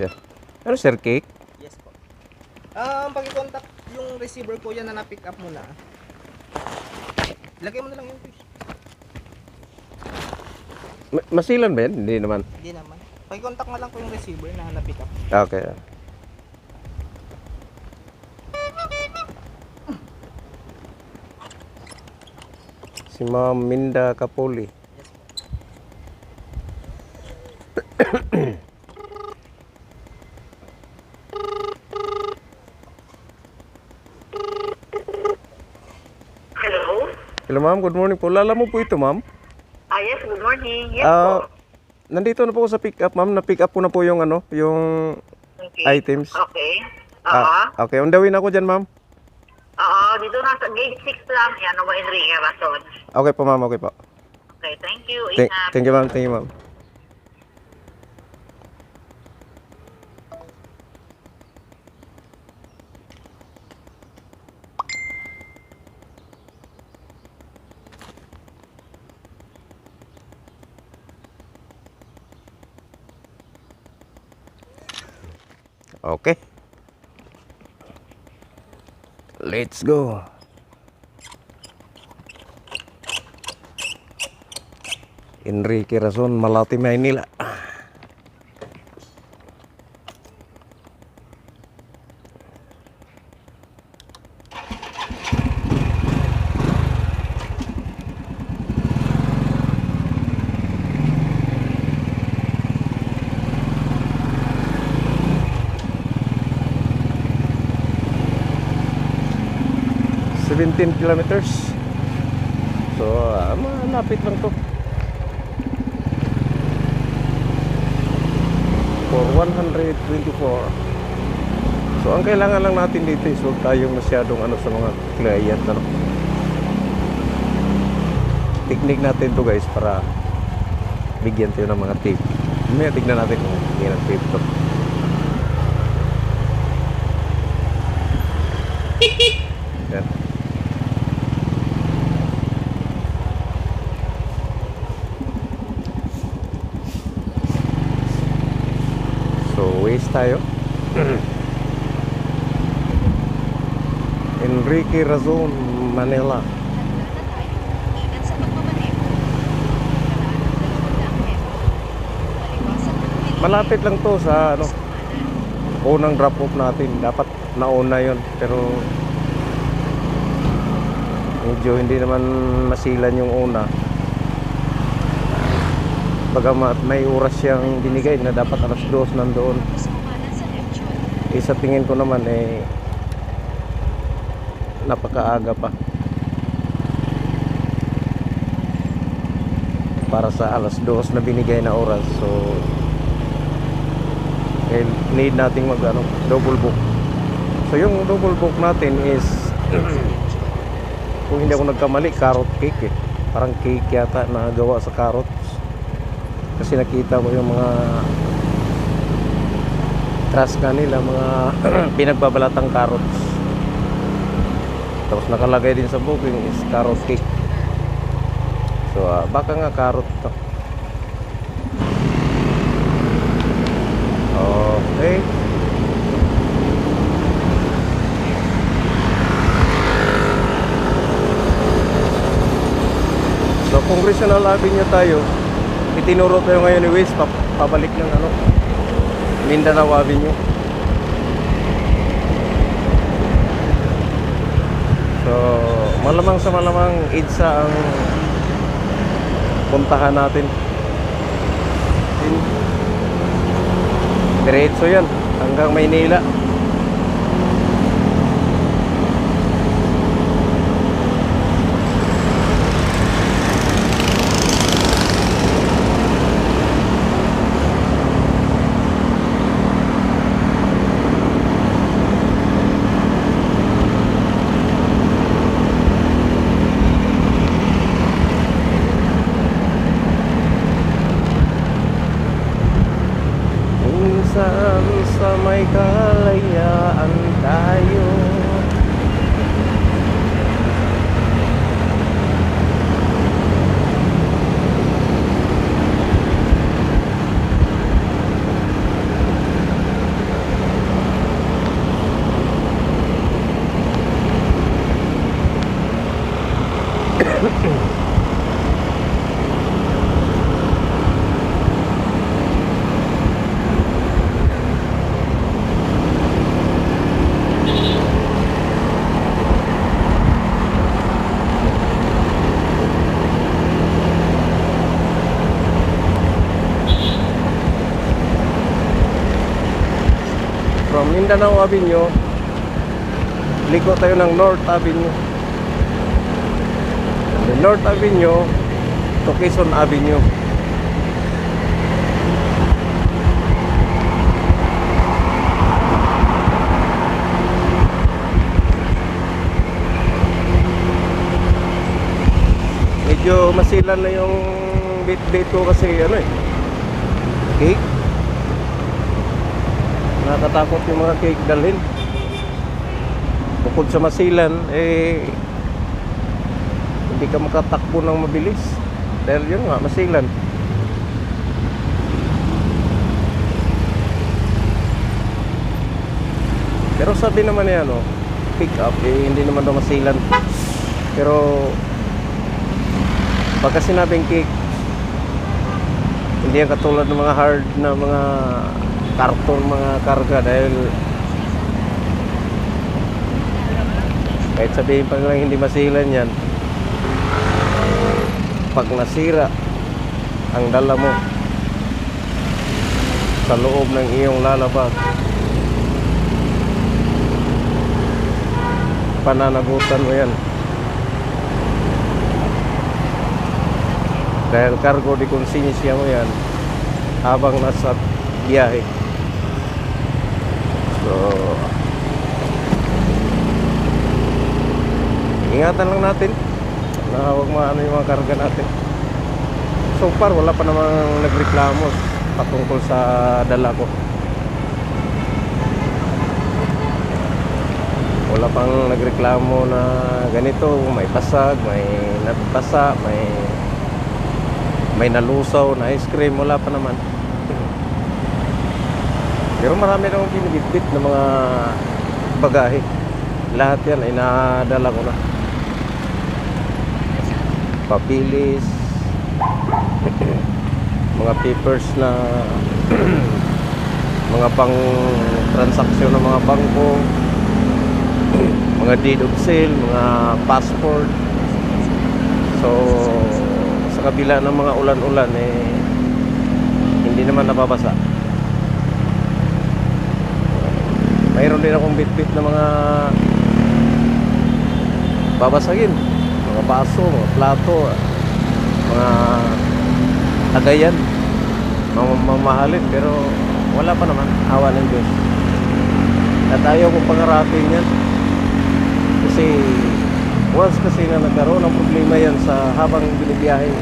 Yeah. Ano sir, cake? Yes po. Um, pag i-contact yung receiver ko yan na na-pick up mo na. Lagay mo na lang yung fish. Ma- masilan ba yan? Hindi naman. Hindi naman. Pag i-contact mo lang ko yung receiver na na-pick up. Okay. Si Ma'am Minda Kapuli. Yes po. Hello? Hello ma'am, good morning po. Lala mo po ito ma'am? Ah, yes, good morning. Yes Ah, po. nandito na po ako sa pick up ma'am. Na-pick up ko na po yung ano, yung Okay. items. Okay. Oo. Ah, okay, on the way na ako dyan ma'am. Oo, dito na sa gate 6 lang. Yan, Nova Enrique, Rason. Okay po ma'am, okay po. Okay, thank you. Thank, Ingat. thank you ma'am, thank you ma'am. Okay. Let's go. Enrique Razon, Malati, Maynila. Seventeen kilometers. So, ah, malapit lang to. for 124. So ang kailangan lang natin dito is huwag tayong masyadong ano sa mga client ano. Technique natin to guys para bigyan tayo ng mga tip. May tignan natin kung bigyan ng tip to. Yan. So, waste tayo. Enrique Razon, Manila. Ingat sa pagmamaneho. Dalawang metro. Maliwasan ang pili. Malapit lang to sa ano, unang drop off natin. Dapat nauna yon pero medyo hindi naman masilan yung una. Bagamat may oras siyang binigay na dapat alas 2 nandoon. Eh, sa tingin ko naman eh napakaaga pa. Para sa alas 2 na binigay na oras so eh, need nating mag ano, double book. So yung double book natin is kung hindi ako nagkamali carrot cake eh. Parang cake yata na gawa sa carrots. Kasi nakita ko yung mga trash kanila mga pinagbabalatang carrots tapos nakalagay din sa booking is carrot cake. So ah, baka nga carrot to. Okay. So congressional avenue tayo itinuro tayo ngayon ni Waze pa- pabalik ng ano Mindanao Avenue So, malamang sa malamang EDSA ang puntahan natin. Diretso yan, hanggang Maynila. Minsan sa may kalayaan tayo from Mindanao Avenue, liko tayo ng North Avenue. North Avenue to Quezon Avenue. Medyo masilan na yung bit-bit ko kasi ano eh. Cake. Nakakatakot yung mga cake dalhin. Bukod sa masilan, eh hindi ka makatakbo ng mabilis. Dahil yun nga, masilan. Pero sabi naman niya, ano, pick up, eh, hindi naman daw masilan. Pero pagka sinabing cake, hindi yan katulad ng mga hard na mga karton, mga karga dahil kahit sabihin pa lang hindi masilan yan pag nasira ang dala mo sa loob ng iyong lalabag pananagutan mo yan. Dahil cargo de konsensya mo yan habang nasa biyahe. So ingatan lang natin na huwag maano yung mga karga natin. So far wala pa namang nagreklamo patungkol sa dala ko. Wala pang nagreklamo na ganito may pasag may nabasa may may nalusaw na ice cream wala pa naman pero marami namang binibitbit ng mga bagahe. Lahat yan ay nadala ko na. Papilis. Mga papers na mga pang transaksyon ng mga bangko. Mga deed of sale mga passport. So sa kabila ng mga ulan-ulan eh hindi naman nababasa mayroon din akong bit-bit na mga babasagin. Mga baso, mga plato mga tagayan mamahalin. Pero wala pa naman awa ng Diyos. At ayaw ko pangarapin yan. Kasi once kasi na nagkaroon ng problema yan sa habang binibiyahe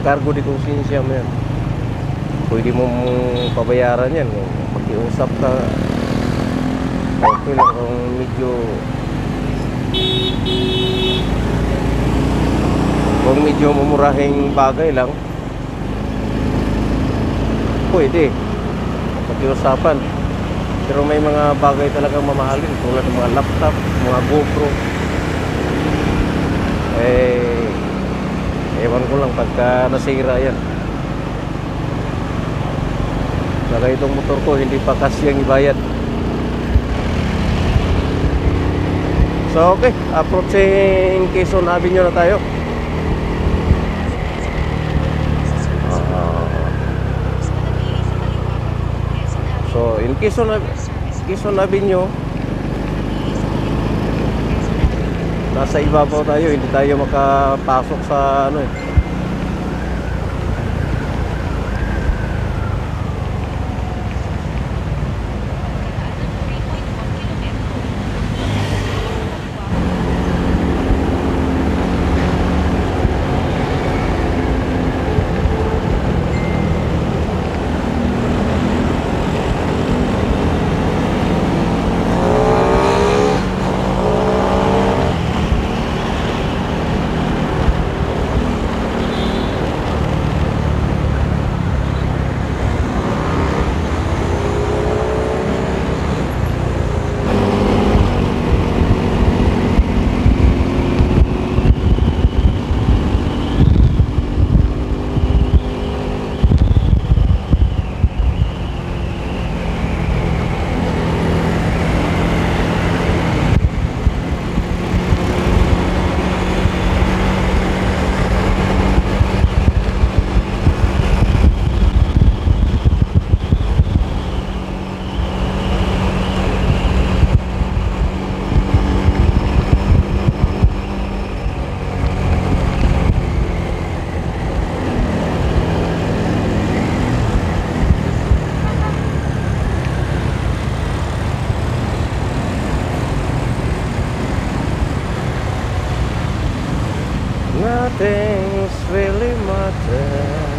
cargo de konsensya mo yan pwede mong pabayaran yan. Kung makiusap ka okay lang. Kung medyo kung medyo mumurahing bagay lang pwede. Makiusapan pero may mga bagay talagang mamahalin. Tulad ng mga laptop, mga GoPro. Eh ewan ko lang pagka nasira yan saka itong motor ko hindi pa kasyang ibayad. So okay. Approaching Quezon Avenue na tayo. Ah, so in Quezon, Quezon Avenue nasa ibabaw tayo hindi tayo makapasok sa ano eh nothing's really matters.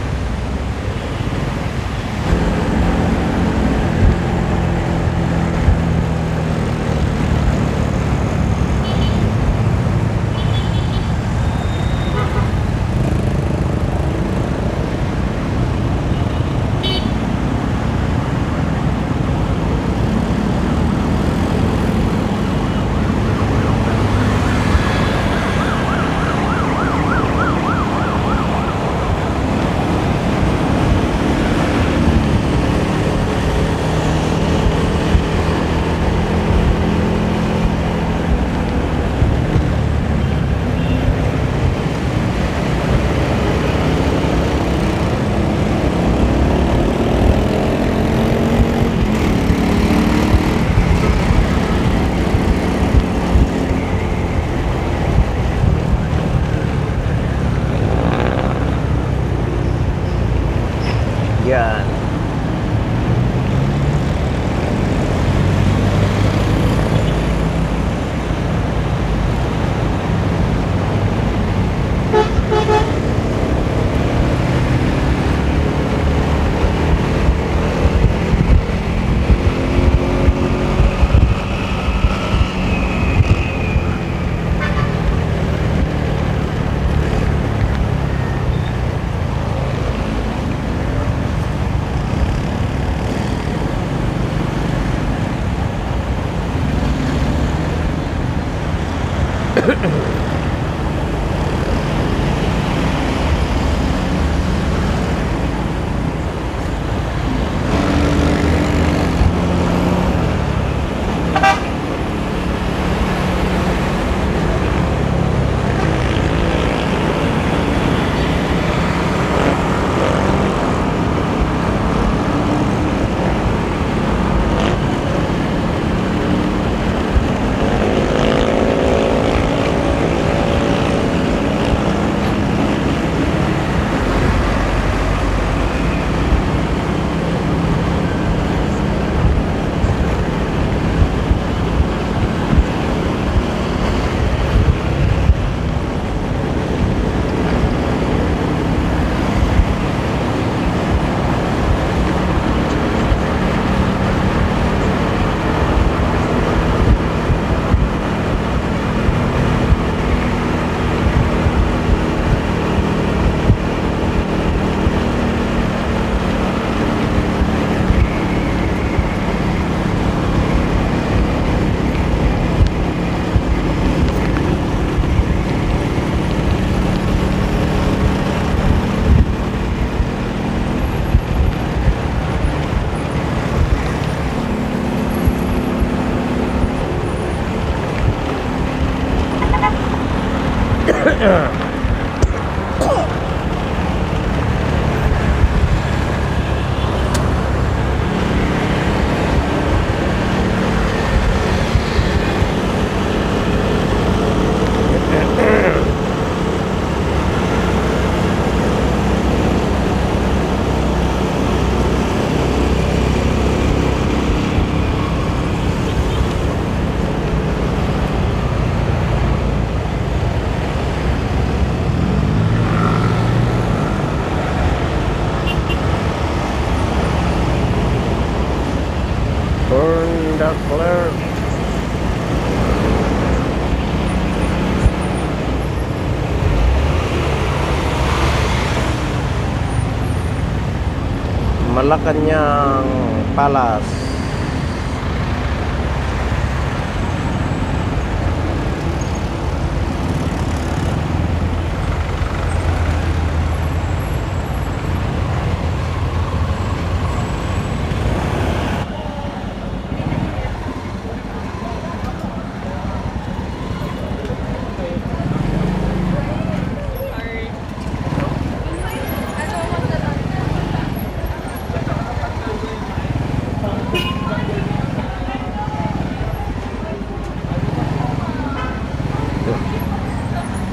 Malacanang Palace.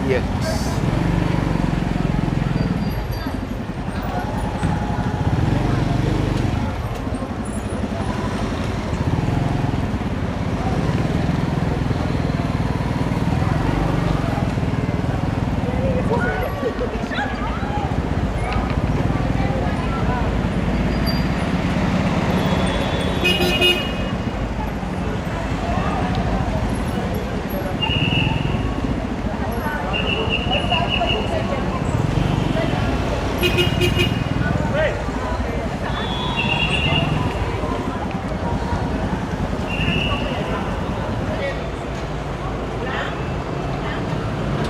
Yes.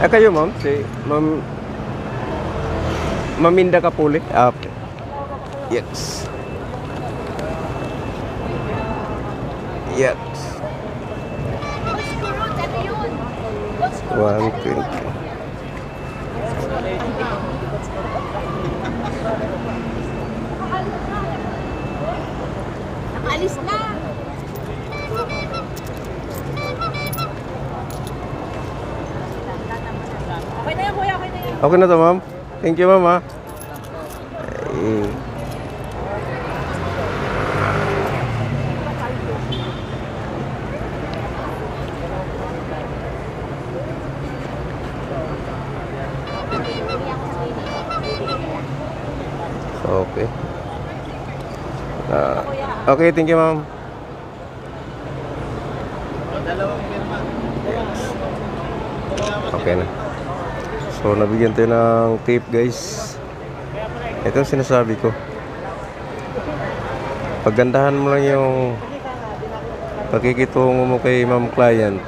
Eh kayo ma'am, si ma'am Maminda Kapuli. Ah, okay. Yes. Yes. One twenty. Okay na to, ma'am? Thank you, ma'am, ha? Okay. Uh, okay, thank you, ma'am. Yes. Okay na. So, nabigyan tayo ng tape, guys. Ito ang sinasabi ko. Paggandahan mo lang yung pakikitungo mo kay ma'am client.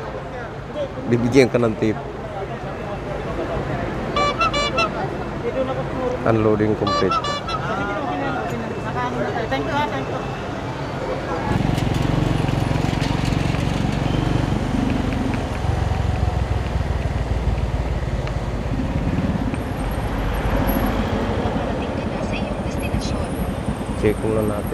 Bibigyan ka ng tip. Unloading complete. Parating చేయకుండా నాకు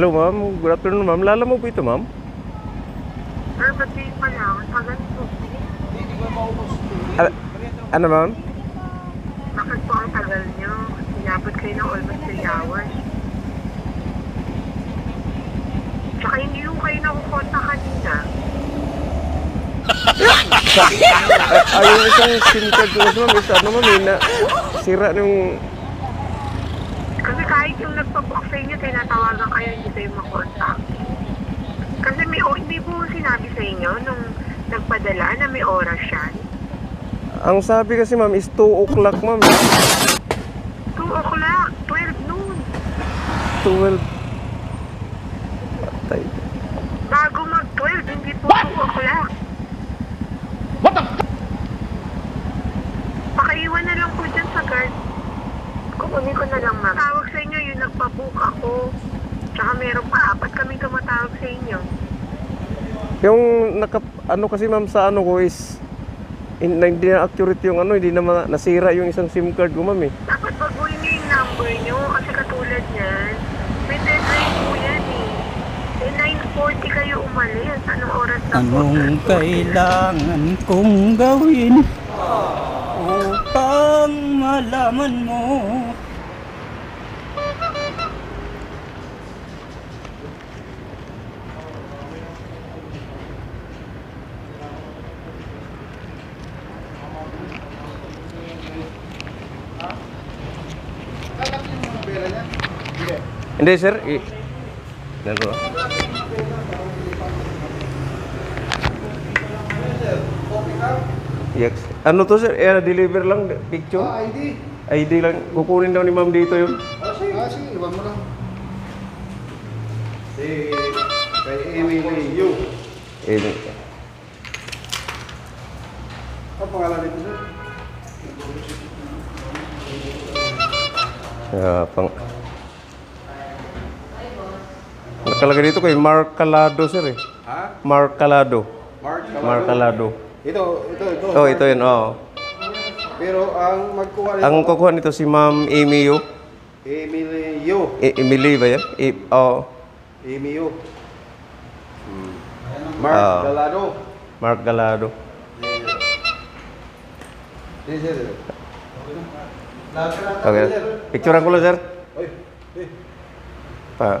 Hello, ma'am. Good afternoon, ma'am. Lala mo po ito, ma'am? Sir, ba't di pa lang? Tagal po. Ano, ano ma'am? Bakit po ang tagal nyo? Sinabot kayo ng almost 3 hours. Tsaka hindi yung kayo nakukonta kanina. Ay, yung isang SIM card ko, ma'am, is ano, ma'am, eh, na sira yung... Kahit yung nagpabook sa inyo, tinatawagan kayo, hindi kayo makontak. Kasi may, o hindi po sinabi sa inyo nung nagpadala na may oras yan. Ang sabi kasi, ma'am, is 2 o'clock, ma'am. 2 o'clock, 12 noon. 12. Patay. Bago mag-12, hindi po 2 o'clock. What the Pakaiwan na lang po dyan sa guard. Kukunin ko na lang, ma'am. Tawag sa inyo, yung nagpabook ako. Tsaka meron pa, apat kami tumatawag sa inyo. Yung naka, ano kasi ma'am sa ano ko is in, na- hindi na accurate yung ano, hindi na ma- nasira yung isang SIM card ko ma'am eh. Dapat baguhin niyo yung number niyo kasi katulad niyan, may deadline po yan eh. Eh, 9.40 kayo umalis. Anong oras na po? Anong kailangan kong gawin upang malaman mo Sir, i... Nalo. Yes. Ano to sir? Eh, deliver lang picture? Ah, ID. ID lang. Kukunin daw ni ma'am dito yun. Ah, sige. Ah, sige. Iwan mo lang. Si kay Emily Yu. Eh, Ano pangalan nito, sir? ah, pang... Nakalagay dito kay Mark Calado sir eh. Ha? Mark Calado. Mark Calado. Mark Calado. Ito, ito, ito. Oh, ito yun, oh. Pero ang magkuha nito, Ang kukuha nito si Ma'am Amy Yu. Emily Yu. E- Emily ba yan? E- oh, Amy Yu. Hmm. Mark Ah. Galado. Mark Galado. Okay. Picturean ko lang, sir. Oy, eh. Pa.